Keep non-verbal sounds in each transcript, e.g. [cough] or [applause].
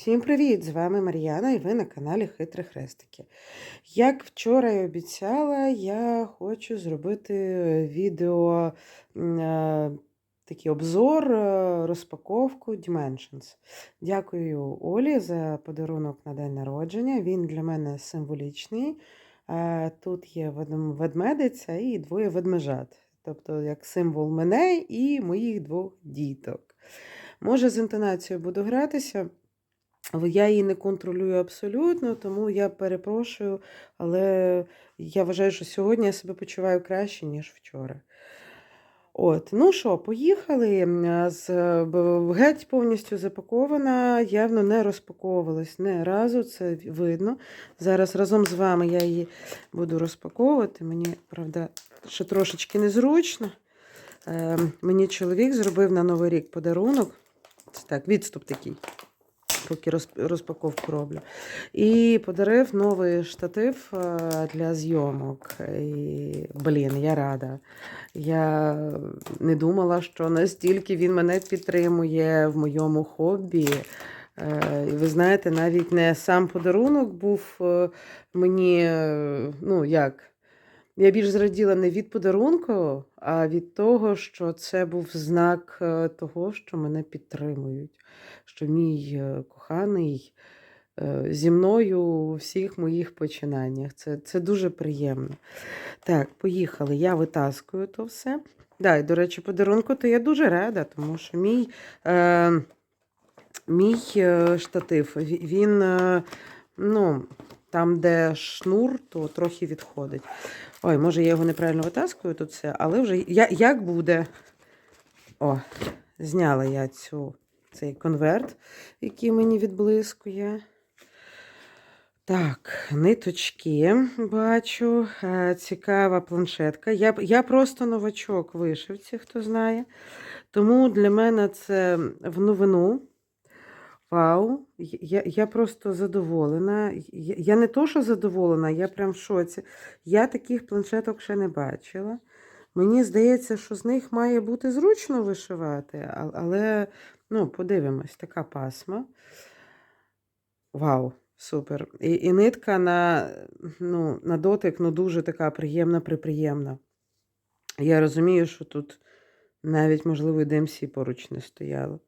Всім привіт! З вами Мар'яна і ви на каналі Хитрі Хрестики. Як вчора і обіцяла, я хочу зробити відео е, такий обзор, е, розпаковку Dimensions. Дякую Олі за подарунок на день народження. Він для мене символічний. Е, Тут є ведмедиця і двоє ведмежат. Тобто як символ мене і моїх двох діток. Може, з інтонацією буду гратися. Я її не контролюю абсолютно, тому я перепрошую, але я вважаю, що сьогодні я себе почуваю краще, ніж вчора. От, ну що, поїхали. З, геть повністю запакована, явно не розпаковувалась не разу, це видно. Зараз разом з вами я її буду розпаковувати. Мені, правда, ще трошечки незручно. Е, мені чоловік зробив на Новий рік подарунок. Це так, відступ такий поки розпаковку роблю. І подарив новий штатив е, для зйомок. І, блін, я рада. Я не думала, що настільки він мене підтримує в моєму хобі. Е, І ви знаєте, навіть не сам подарунок був е, мені, ну як. Я більш зраділа не від подарунку, а від того, що це був знак е, того, що мене підтримують, що мій е, коханий е, зі мною у всіх моїх починаннях. Це, це дуже приємно. Так, поїхали. Я витаскую то все. Да, і, до речі, подарунку, то я дуже рада, тому що мій, е, мій штатив, він, ну, там, де шнур, то трохи відходить. Ой, може, я його неправильно витаскую тут все, але вже я, як буде. О, зняла я цю, цей конверт, який мені відблискує. Так, ниточки бачу. е, Цікава планшетка. Я, я просто новачок вишивці, хто знає. Тому для мене це в новину. Вау, я, я просто задоволена. Я, я не то, що задоволена, я прям в шоці. Я таких планшеток ще не бачила. Мені здається, що з них має бути зручно вишивати, але ну, подивимось, така пасма. Вау, супер. І, і нитка на, ну, на дотик ну, дуже така приємна, приприємна. Я розумію, що тут навіть, можливо, і DMC поруч не стояло.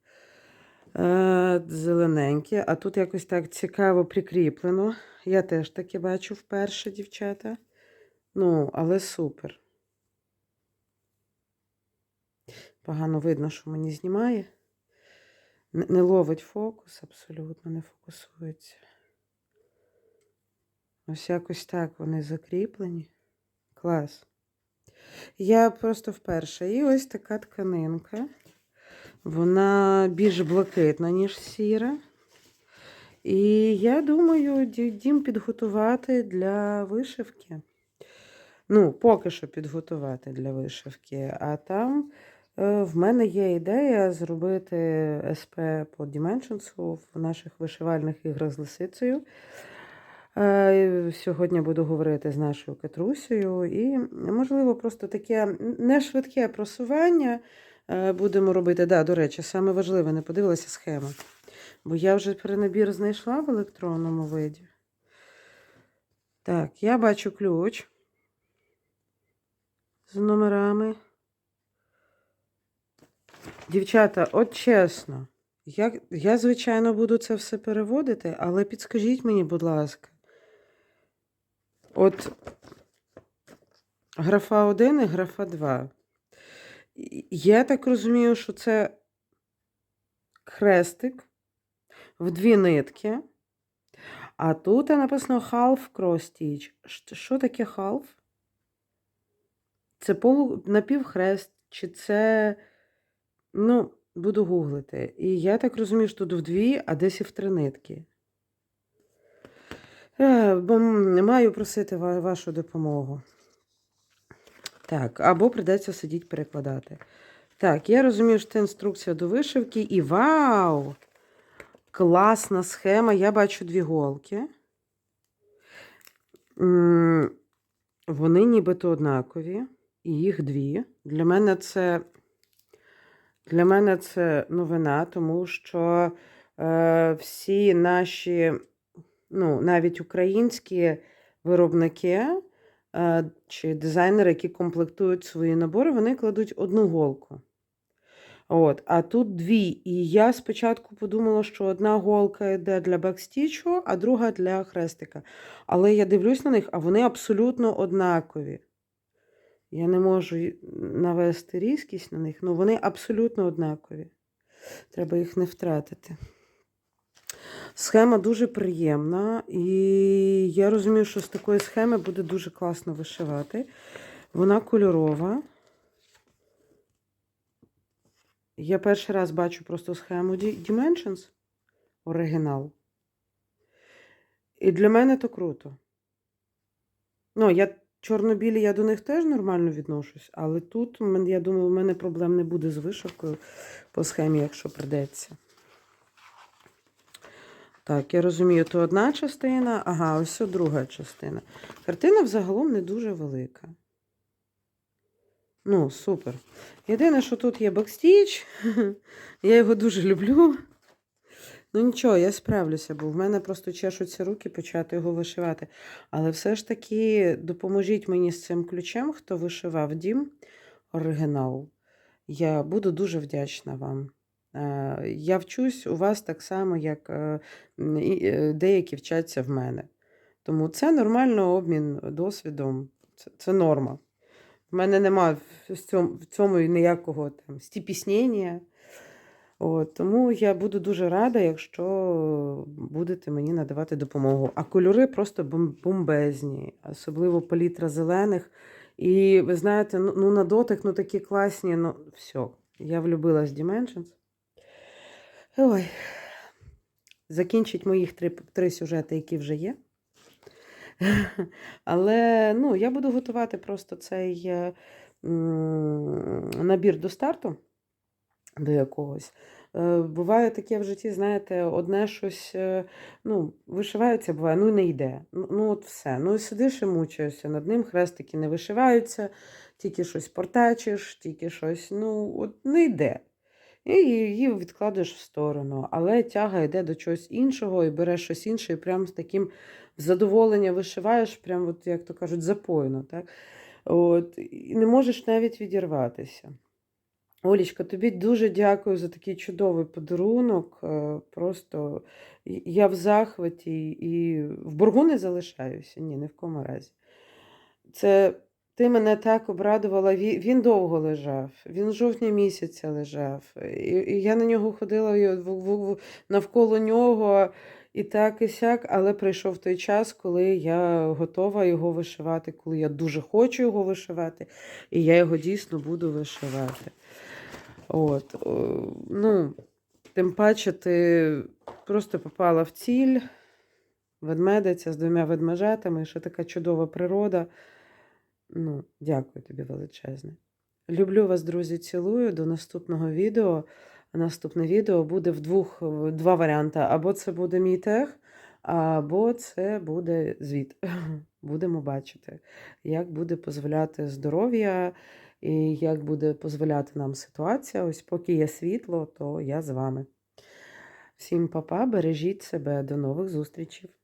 Е, Зелененьке, а тут якось так цікаво прикріплено. Я теж таке бачу вперше, дівчата. Ну, але супер. Погано видно, що мені знімає. Не, не ловить фокус, абсолютно не фокусується. Ось якось так вони закріплені. Клас. Я просто вперше. І ось така тканинка. Вона більш блакитна, ніж сіра. І я думаю, дім підготувати для вишивки. Ну, поки що підготувати для вишивки. А там е, в мене є ідея зробити СП по Dimensions в наших вишивальних іграх з лисицею. Е, Сьогодні буду говорити з нашою Катрусею. І, можливо, просто таке не швидке просування будемо робити. Да, до речі, саме важливе, не подивилася схема. Бо я вже перенабір знайшла в електронному виді. Так, я бачу ключ з номерами. Дівчата, от чесно, я, я, звичайно, буду це все переводити, але підскажіть мені, будь ласка. От графа 1 і графа 2. Я так розумію, що це хрестик в дві нитки. А тут написано half cross stitch. Що таке half? Це полу напівхрест, чи це. Ну, буду гуглити. І я так розумію, що тут в дві, а десь і в три нитки. Е, Бо маю просити вашу допомогу. Так, або придеться сидіти перекладати. Так, я розумію, що це інструкція до вишивки. І вау! Класна схема. Я бачу дві голки. Вони нібито однакові, і їх дві. Для мене це, для мене це новина, тому що е, всі наші, ну, навіть українські виробники чи дизайнери, які комплектують свої набори, вони кладуть одну голку. От, а тут дві. І я спочатку подумала, що одна голка йде для бекстічу, а друга для хрестика. Але я дивлюсь на них, а вони абсолютно однакові. Я не можу навести різкість на них, але вони абсолютно однакові. Треба їх не втратити. Схема дуже приємна, і я розумію, що з такої схеми буде дуже класно вишивати. Вона кольорова. Я перший раз бачу просто схему Dimensions оригінал. І для мене то круто. Ну, я чорно-білі, я до них теж нормально відношусь, але тут, в я думаю, у мене проблем не буде з вишивкою по схемі, якщо придеться. Так, я розумію, то одна частина, ага, ось це друга частина. Картина взагалом не дуже велика. Ну, супер. Єдине, що тут є бекстіч. [laughs] Я його дуже люблю. Ну нічого, я справлюся, бо в мене просто чешуться руки почати його вишивати. Але все ж таки допоможіть мені з цим ключем, хто вишивав дім оригінал. Я буду дуже вдячна вам. Е, Я вчусь у вас так само, як е, е, деякі вчаться в мене. Тому це нормально обмін досвідом. Це, це норма. В мене нема в цьому, в цьому ніякого там стіпіснення. От, тому я буду дуже рада, якщо будете мені надавати допомогу. А кольори просто бомбезні, особливо палітра зелених. І ви знаєте, ну, ну на дотик, ну такі класні, ну все. Я влюбилась в Dimensions. Ой. Закінчить моїх три, три сюжети, які вже є. [laughs] Але ну, я буду готувати просто цей е, набір до старту, до якогось. Е, Буває таке в житті, знаєте, одне щось е, ну, вишивається, буває, ну не йде. Ну, ну от все. Ну сидиш і мучаєшся. Над ним хрестики не вишиваються, тільки щось портачиш, тільки щось, ну, от не йде. І її відкладеш в сторону, але тяга йде до чогось іншого і береш щось інше, і прям з таким задоволенням вишиваєш, прям, от, як то кажуть, запойно. Так? От, і не можеш навіть відірватися. Олічка, тобі дуже дякую за такий чудовий подарунок. Е, Просто я в захваті і в боргу не залишаюся. Ні, ні в кому разі. Це ти мене так обрадувала. Він, довго лежав, він з жовтня місяця лежав. І, я на нього ходила навколо нього і так, і сяк, але прийшов той час, коли я готова його вишивати, коли я дуже хочу його вишивати, і я його дійсно буду вишивати. От, ну, тим паче, ти просто попала в ціль, ведмедиця з двома ведмежатами, ще така чудова природа. Ну, дякую тобі величезне. Люблю вас, друзі, цілую. До наступного відео. Наступне відео буде в двох два варіанти. Або це буде мій тег, або це буде звіт. [laughs] Будемо бачити, як буде дозволяти здоров'я і як буде дозволяти нам ситуація. Ось поки є світло, то я з вами. Всім па-па, бережіть себе, до нових зустрічей.